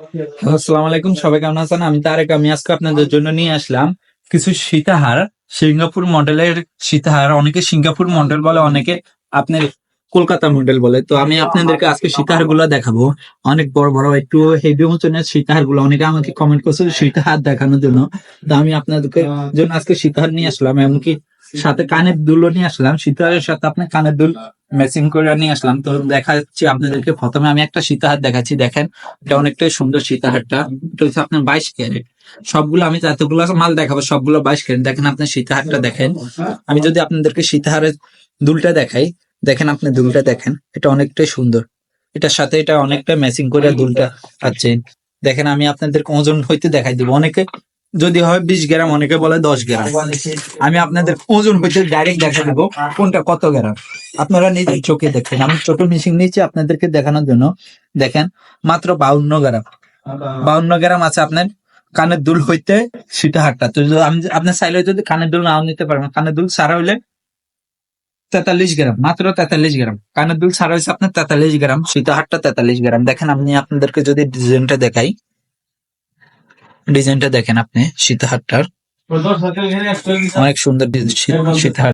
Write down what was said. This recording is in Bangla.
আসসালামু আলাইকুম, সবাই কেমন আছেন? আমি তারেক, আমি আজকে আপনাদের জন্য নিয়ে আসলাম কিছু সীতাহার, সিঙ্গাপুর মডেলের সীতাহার। অনেকে সিঙ্গাপুর মডেল বলে, অনেকে আপনার কলকাতা মডেল বলে। তো আমি আপনাদেরকে আজকে সীতাহারগুলো দেখাবো। অনেক বড় বড়, একটু হেভি ওজনের সীতাহারগুলো অনেকে আমাকে কমেন্ট করছে সীতাহার দেখানোর জন্য। তো আমি আপনাদেরকে জন্য আজকে সীতাহার নিয়ে আসলাম, এমনকি সাথে কানের দুলও নিয়ে আসলাম। সীতাহারের সাথে আপনার কানের দুল ম্যাচিং করে নিয়ে আসলাম। তো দেখাচ্ছি আপনাদেরকে। প্রথমে আমি একটা সীতাহার দেখাচ্ছি, দেখেন। এটা অনেকটাই সুন্দর সীতাহারটা। এটা হচ্ছে আপনার বাইশ ক্যারেট। সবগুলো আমি যতগুলো মাল দেখাবো, সবগুলো বাইশ ক্যারেট। দেখেন আপনি সীতাহারটা দেখেন। আমি যদি আপনাদেরকে সীতাহারের দুলটা দেখাই, দেখেন আপনি দুলটা দেখেন। এটা অনেকটাই সুন্দর। এটার সাথে এটা অনেকটা ম্যাচিং করে দুলটা আছে। দেখেন আমি আপনাদেরকে ওজন হইতে দেখাই দিব। অনেকে যদি হয় বিশ গ্রাম, অনেকে বলে দশ গ্রাম। আমি আপনাদের ওজন হইতে ডাইরেক্ট দেখা দেবো কোনটা কত গ্রাম। আপনারা নিজের চোখে দেখেন। আমি ছোট মেশিন নিয়েছি, আপনাদেরকে দেখানোর জন্য। দেখেন, মাত্র বাউন্ন গ্রাম। বাউন্ন গ্রাম আছে আপনার কানের দুল হইতে সেটা হাটটা। তো আমি আপনার চাইলে যদি কানের দুল নাও নিতে পারবেন কানের দুল সারা হইলে তেতাল্লিশ গ্রাম। মাত্র তেতাল্লিশ গ্রাম। কানের দুল সারা হয়েছে আপনার তেতাল্লিশ গ্রাম সীতা হাটটা তেতাল্লিশ গ্রাম। দেখেন, আমি আপনাদেরকে যদি ডিজাইনটা দেখাই। ডিজাইনটা দেখেন আপনি সীতা হাটটার অনেক সুন্দর সীতা